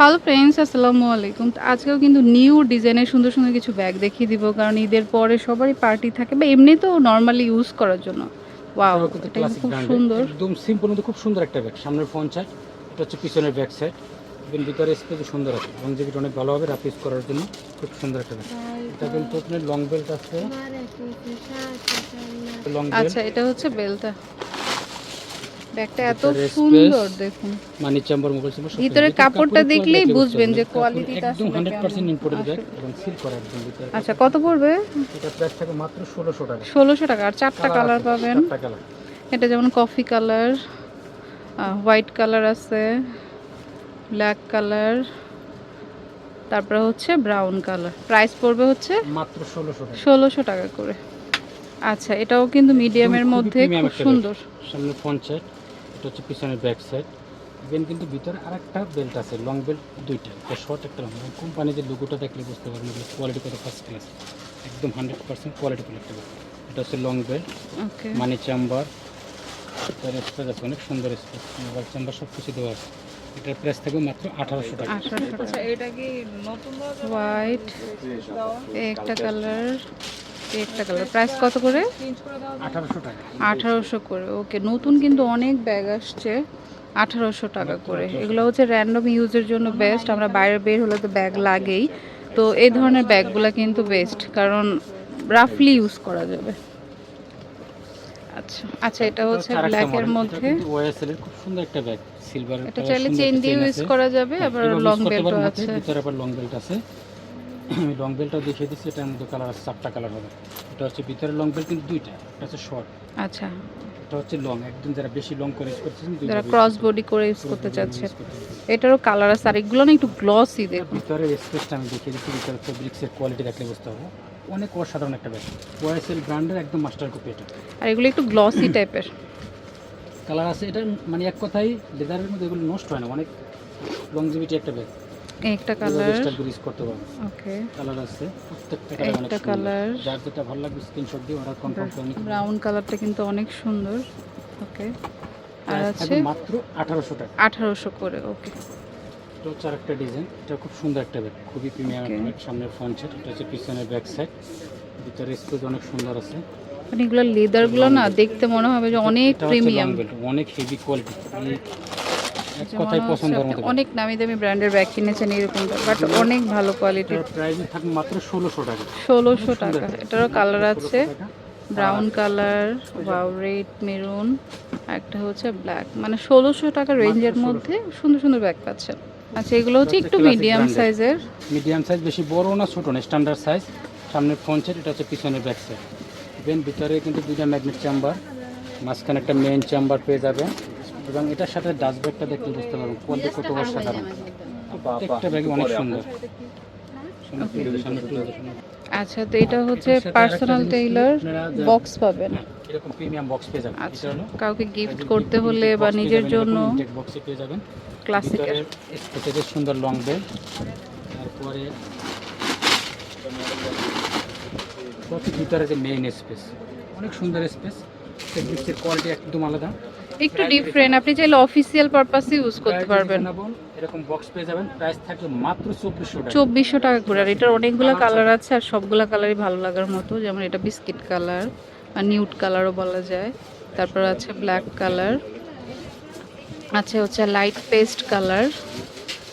Hello friends আসসালামু আলাইকুম। তো আজকেও কিন্তু নিউ ডিজাইনের সুন্দর সুন্দর কিছু ব্যাগ দেখিয়ে দিব কারণ ঈদের পরে সবারই পার্টি থাকে বা এমনি তো নর্মালি ইউজ করার জন্য। ওয়াও এটা খুব সুন্দর। একদম সিম্পল মধ্যে খুব সুন্দর একটা ব্যাগ সামনের ফ্রন্ট সাইড এটা হচ্ছে পিছনের ব্যাক সাইড এবং ভিতরে স্পেস সুন্দর আছে লংজিভিটি অনেক ভালো হবে রাফ ইউজ করার জন্য খুব সুন্দর একটা ব্যাগ এটা কিন্তু আপনার লং বেল্ট আছে। লং আচ্ছা এটা হচ্ছে বেলটা ব্যাগটা এত সুন্দর দেখুন। মানি চেম্বার মোবাইল চেম্বার ভিতরে কাপড়টা দেখলেই বুঝবেন যে কোয়ালিটিটা একদম 100% ইম্পোর্টেড ব্যাগ এবং সিল করা একদম আচ্ছা কত পড়বে? এটা প্রাইস থাকে মাত্র 1600 টাকা। ষোলোশো টাকা। আর চারটা কালার পাবেন। এটা যেমন কফি কালার হোয়াইট কালার আছে ব্ল্যাক কালার তারপরে হচ্ছে ব্রাউন কালার প্রাইস পড়বে হচ্ছে মাত্র 1600 টাকা। ষোলোশো টাকা করে। আচ্ছা এটাও কিন্তু মিডিয়ামের মধ্যে খুব সুন্দর। সামনে এটা হচ্ছে পিছনের ব্যাক সাইড ইভেন কিন্তু ভিতরে আরেকটা বেল্ট আছে লং বেল্ট দুইটা। একটা শর্ট একটা লং কোম্পানি যে লোগোটা দেখলে বুঝতে পারবেন এগুলো কোয়ালিটি কত ফার্স্ট ক্লাস একদম হান্ড্রেড পার্সেন্ট কোয়ালিটিফুল একটা বেল্ট এটা হচ্ছে লং বেল্ট মানি চাম্বার তার স্পেস আছে অনেক সুন্দর স্পেস মোবাইল চেম্বার সব কিছু দেওয়া আছে। এটার প্রাইস থাকবে মাত্র আঠারোশো টাকা। আঠারোশো টাকা। এটা কি নতুন হোয়াইট একটা কালার একটা কালার। প্রাইস কত করে? আঠারোশো করে ওকে নতুন কিন্তু অনেক ব্যাগ আসছে আঠারোশো টাকা করে। এগুলো হচ্ছে র্যান্ডম ইউজের জন্য বেস্ট আমরা বাইরে বের হলে তো ব্যাগ লাগেই। তো এই ধরনের ব্যাগগুলো কিন্তু বেস্ট কারণ রাফলি ইউজ করা যাবে। আচ্ছা আচ্ছা এটা হচ্ছে ব্ল্যাকের মধ্যে। ওয়াইএসএল এর খুব সুন্দর একটা ব্যাগ সিলভার এটা চাইলে চেন দিয়ে ইউজ করা যাবে আবার লং বেল্টও আছে। ভিতরে আবার লং বেল্ট আছে। আমি লং বেল্টটাও দেখিয়ে দিচ্ছি এটার মধ্যে কালার আছে চারটা কালার হবে। এটা হচ্ছে ভিতরে লং বেল্ট কিন্তু দুইটা এটা হচ্ছে শর্ট আচ্ছা। এটা হচ্ছে লং একদম যারা বেশি লং করে ইউজ করতেছেন যারা ক্রস বডি করে ইউজ করতে চাচ্ছে। এটারও কালার আছে আর এগুলো না একটু গ্লসি দেখুন। ভিতরে স্পেসটা আমি দেখিয়ে দিচ্ছি ভিতরে ফেব্রিক্সের কোয়ালিটি দেখলে বুঝতে পারব অনেক অসাধারণ একটা ব্যাগ ওয়াইএসএল ব্র্যান্ডের একদম মাস্টার কপি এটা। আর এগুলো একটু গ্লসি টাইপের কালার আছে এটা মানে এক কথাই লেদারের মধ্যে এগুলো নষ্ট হয় না অনেক লংজিভিটি একটা ব্যাগ একটা কালার ইউজ করতে পারবে ওকে কালার আছে প্রত্যেকটা কালার একটা কালার যার যেটা ভালো লাগবে স্ক্রিনশট দিয়ে ওরা কনফার্ম করে নিতে ব্রাউন কালারটা কিন্তু অনেক সুন্দর। ওকে আর আছে মাত্র আঠারোশো টাকা। আঠারোশো করে ওকে এটা হচ্ছে আরেকটা ডিজাইন এটা খুব সুন্দর একটা ব্যাগ খুবই প্রিমিয়াম. ব্যাগ সামনের ফ্রন্ট সাইড এটা হচ্ছে পিছনের ব্যাক সাইড ভিতরে স্পেস অনেক সুন্দর আছে। মানে এগুলো লেদারগুলো না দেখতে মনে হবে যে অনেক প্রিমিয়াম অনেক হেভি কোয়ালিটি এক কথায় পছন্দ হওয়ার মতো অনেক নামি দামি ব্র্যান্ডের ব্যাগ কিনেছেন এরকমটা বাট অনেক ভালো কোয়ালিটির প্রাইস থাকবে মাত্র ষোলোশো টাকা। ষোলোশো টাকা। এটারও কালার আছে। Brown colour wow red maroon একটা হচ্ছে ব্ল্যাক মানে ষোলোশো টাকা রেঞ্জের মধ্যে সুন্দর সুন্দর ব্যাগ পাচ্ছেন। আচ্ছা এগুলো হচ্ছে একটু মিডিয়াম সাইজের মিডিয়াম সাইজ বেশি বড় না ছোট না স্ট্যান্ডার্ড সাইজ সামনের ফ্রন্ট সাইড এটা হচ্ছে পিছনের ব্যাক সাইড দেন ভিতরে কিন্তু দুইটা ম্যাগনেট চেম্বার মাঝখানে একটা মেইন চেম্বার পেয়ে যাবেন। এবং এটার সাথে ডাস্ট ব্যাগটা দেখতে বুঝতে পারবেন কোয়ালিটি কত অসাধারণ প্রত্যেকটা ব্যাগই অনেক সুন্দর। আচ্ছা তো এটা হচ্ছে পার্সোনাল টেইলার বক্স পাবেন। এরকম প্রিমিয়াম বক্স পেয়ে যাবেন। আচ্ছা কাউকে গিফট করতে হলে বা নিজের জন্য বক্সে পেয়ে যাবেন। ক্লাসিকের ভিতরে এটা সুন্দর লং বেল তারপরে প্রতি ভিতরে যে মেইন স্পেস অনেক সুন্দর স্পেস ফেব্রিক্সের কোয়ালিটি একদম আলাদা। একটু ডিফারেন্ট আপনি চাইলে অফিসিয়াল পারপাসে ইউজ করতে পারবেন। এরকম বক্স পেয়ে যাবেন প্রাইস থাকবে মাত্র চব্বিশশো টাকা। চব্বিশশো টাকা করে আর এটার অনেকগুলো কালার আছে আর সবগুলো কালারই ভালো লাগার মতো যেমন এটা বিস্কিট কালার আর নিউট কালারও বলা যায়। তারপর আছে ব্ল্যাক কালার আছে হচ্ছে লাইট পেস্ট কালার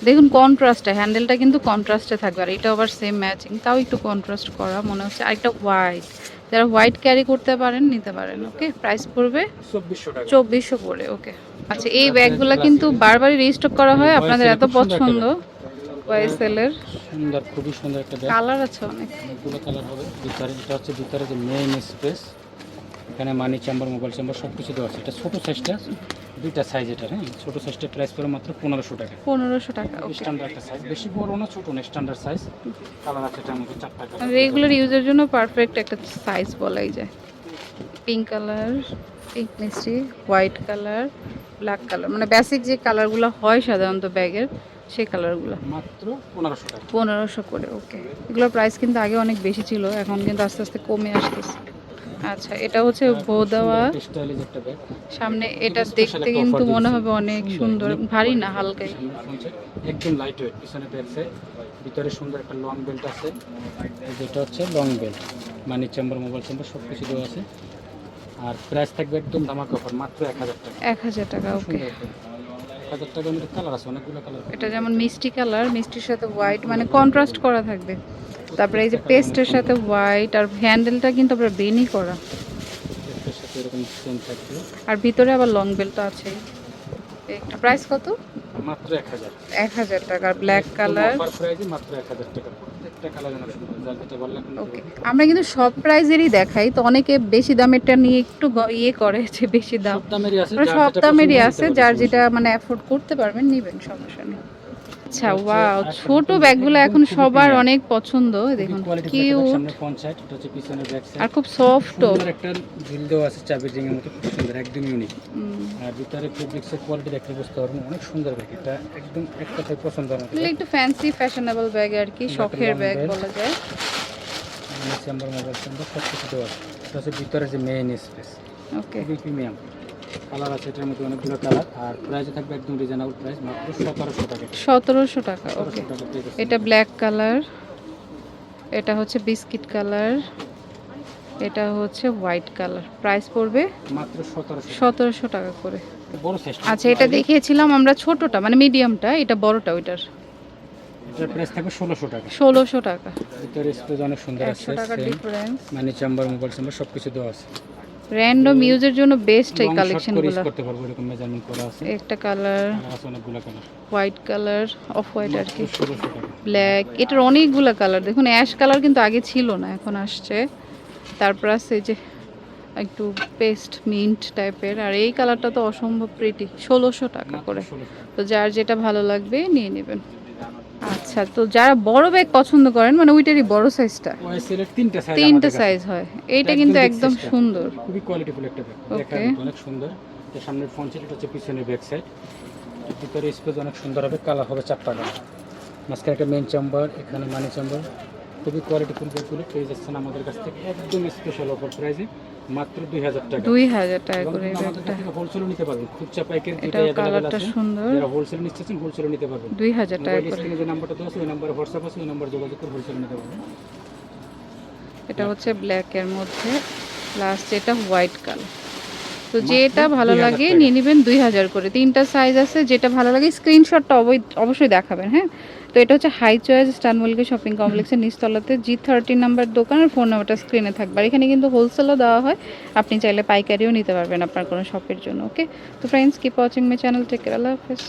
দেখুন কন্ট্রাস্টে হ্যান্ডেলটা কিন্তু কন্ট্রাস্টে থাকবে আর এটা আবার সেম ম্যাচিং তাও একটু কন্ট্রাস্ট করা মনে হচ্ছে আরেকটা হোয়াইট যারা হোয়াইট ক্যারি করতে পারেন নিতে পারেন ওকে প্রাইস পড়বে চব্বিশশো করে ওকে আচ্ছা এই ব্যাগগুলো কিন্তু বারবারই রিস্টক করা হয় আপনাদের এত পছন্দ ওয়াইসেলের সুন্দর খুবই সুন্দর একটা ব্যাগ কালার আছে অনেক। কালার হবে। ভিতরে এটা হচ্ছে ভিতরে যে মেইন স্পেস এখানে মানি চেম্বার মোবাইল চেম্বার সব কিছু দেওয়া আছে। এটা ছোটো সাইজটা দুইটা সাইজ এটা হ্যাঁ? ছোটো সাইজটা প্রাইস পড়ে মাত্র পনেরোশো টাকা। পনেরোশো টাকা স্ট্যান্ডার্ড একটা সাইজ বেশি বড় না ছোটো না স্ট্যান্ডার্ড সাইজ কালার আছে এটার মধ্যে চারটা রেগুলার ইউজের জন্য পারফেক্ট একটা সাইজ বলাই যায়। পিঙ্ক কালার পিঙ্ক মিষ্টি হোয়াইট কালার ব্ল্যাক কালার মানে বেসিক যে কালারগুলো হয় সাধারণত ব্যাগের সেই কালারগুলো মাত্র পনেরোশো টাকা। পনেরোশো করে ওকে এগুলোর প্রাইস কিন্তু আগে অনেক বেশি ছিল এখন কিন্তু আস্তে আস্তে কমে আসতেছে। আচ্ছা এটা হচ্ছে বো দেওয়া। স্টাইলিশ সামনে এটা দেখতে কিন্তু মনে হবে অনেক সুন্দর, ভারী না হালকাই। সামনে একদম লাইট ওয়েট পিছনে সাইড ভিতরে সুন্দর একটা লং বেল্ট আছে। যেটা হচ্ছে long belt money chamber mobile chamber সব কিছু দেওয়া আছে। আর প্রাইস থাকবে একদম ধামাকা অফার মাত্র এক হাজার টাকা। এক হাজার টাকা ওকে হাজার টাকার মধ্যে কালার আছে অনেকগুলো কালার এটা যেমন মিষ্টি কালার মিষ্টির সাথে হোয়াইট মানে কন্ট্রাস্ট করা থাকবে। তারপরে এই যে পেস্টের সাথে হোয়াইট আর হ্যান্ডেলটা কিন্তু আবার বেনি করা। আর ভিতরে আবার লং বেল্ট আছে। একটা প্রাইস কত? মাত্র এক হাজার। এক হাজার টাকা ব্ল্যাক কালার মাত্র এক হাজার টাকা। ওকে আমরা কিন্তু সব প্রাইজেরই দেখাই তো অনেকে বেশি দামেরটা নিয়ে একটু ইয়ে করে যে বেশি দাম। সব দামেরই আছে যার সব যেটা দামেরই আছে যার যেটা মানে অ্যাফোর্ড করতে পারবেন নেবেন সমস্যা নেই। আচ্ছা ওয়াও ছোট ব্যাগগুলো এখন সবার অনেক পছন্দ দেখুন কিউট সামনে ফ্রন্ট সাইড এটা হচ্ছে পিছনে ব্যাক সাইড আর খুব সফট সুন্দর একটা ঝিল দেওয়া আছে চাবির রিংয়ের মতো খুব সুন্দর একদম ইউনিক আর ভিতরে ফেব্রিক্সের কোয়ালিটি দেখলে বুঝতে পারবেন অনেক সুন্দর ব্যাগ এটা একদম এক কথায় পছন্দ আমার একটু ফ্যান্সি ফ্যাশনেবল ব্যাগ আর কি শখের ব্যাগ বলা যায়। চেম্বার মোবাইল চেম্বার সব কিছু দেওয়া আছে। এটা হচ্ছে ভিতরে যে main space okay premium colour আছে এটার মধ্যে অনেকগুলো কালার। আর প্রাইস থাকবে একদম রিজনেবল প্রাইস মাত্র সতেরোশো টাকা। সতেরোশো টাকা ওকে। এটা ব্ল্যাক কালার এটা হচ্ছে বিস্কিট কালার এটা হচ্ছে হোয়াইট কালার প্রাইস পড়বে মাত্র সতেরোশো সতেরোশো টাকা করে। বড় সাইজ আচ্ছা এটা দেখিয়েছিলাম আমরা ছোটটা মানে মিডিয়ামটা এটা বড়টা ওইটার। এটার প্রাইস থাকবে ষোলোশো টাকা। টাকা। ভিতরে স্পেস অনেক সুন্দর আছে ডিফারেন্স মানে চেম্বার মোবাইল চেম্বার সব কিছু দেওয়া আছে। র্যান্ডম ইউজের জন্য বেস্ট এই কালেকশনগুলো করতে পারব এরকম মেজারমেন্ট করা আছে। একটা কালার আছে অনেকগুলো colour white colour off white আর কি। ব্ল্যাক এটার অনেকগুলো কালার দেখুন অ্যাশ কালার কিন্তু আগে ছিল না এখন আসছে। তারপর আছে যে একটু পেস্ট মিন্ট টাইপের আর এই কালারটা তো অসম্ভব প্রিটি ষোলোশো টাকা করে। তো যার যেটা ভালো লাগবে নিয়ে নেবেন। আচ্ছা তো যারা বড় ব্যাগ পছন্দ করেন মানে ওইটারই বড় সাইজটা তিনটা সাইজ তিনটে সাইজ হয়। এইটা কিন্তু একদম সুন্দর। খুবই কোয়ালিটিফুল একটা ব্যাগ ওকে অনেক সুন্দর। এর সামনের ফ্রন্ট সাইড হচ্ছে পিছনের ব্যাক সাইড ভিতরে স্পেস অনেক সুন্দর হবে কালার হবে চারটা কালার মাঝখানে একটা মেন চেম্বার এখানে মানি চেম্বার খুবই কোয়ালিটিফুল ব্যাগগুলো পেয়ে যাচ্ছেন আমাদের কাছ থেকে। একদম স্পেশাল অফার প্রাইসে মাত্র দুই হাজার টাকা। দুই হাজার টাকা করে থেকে হোলসেলও নিতে পারবেন। খুচরা পাইকারি দুইটাই অ্যাভেলেবেল আছে। সুন্দর। যারা হোলসেল নিতে চাচ্ছেন হোলসেলও নিতে পারবেন। দুই হাজার টাকা করে। স্ক্রিনে যে নাম্বারটা দেওয়া আছে ওই নাম্বারে হোয়াটসঅ্যাপ আছে ওই নাম্বার যোগাযোগ করে হোলসেল নিতে পারবেন। এটা হচ্ছে ব্ল্যাক এর মধ্যে। লাস্ট এটা হোয়াইট কালার তো যেটা ভালো লাগে নিয়ে নেবেন দুই হাজার করে। তিনটা সাইজ আছে যেটা ভালো লাগে স্ক্রিনশটটা অবশ্যই দেখাবেন হ্যাঁ? তো এটা হচ্ছে হাই চয়েস স্টান মল্লিকা শপিং কমপ্লেক্সের নিচতলাতে জি থার্টি নাম্বার দোকান আর ফোন নাম্বারটা স্ক্রিনে থাকবে। আর এখানে কিন্তু হোলসেলও দেওয়া হয়। আপনি চাইলে পাইকারিও নিতে পারবেন আপনার কোনো শপের জন্য ওকে তো friends keep watching my channel tech Allah হাফেজ।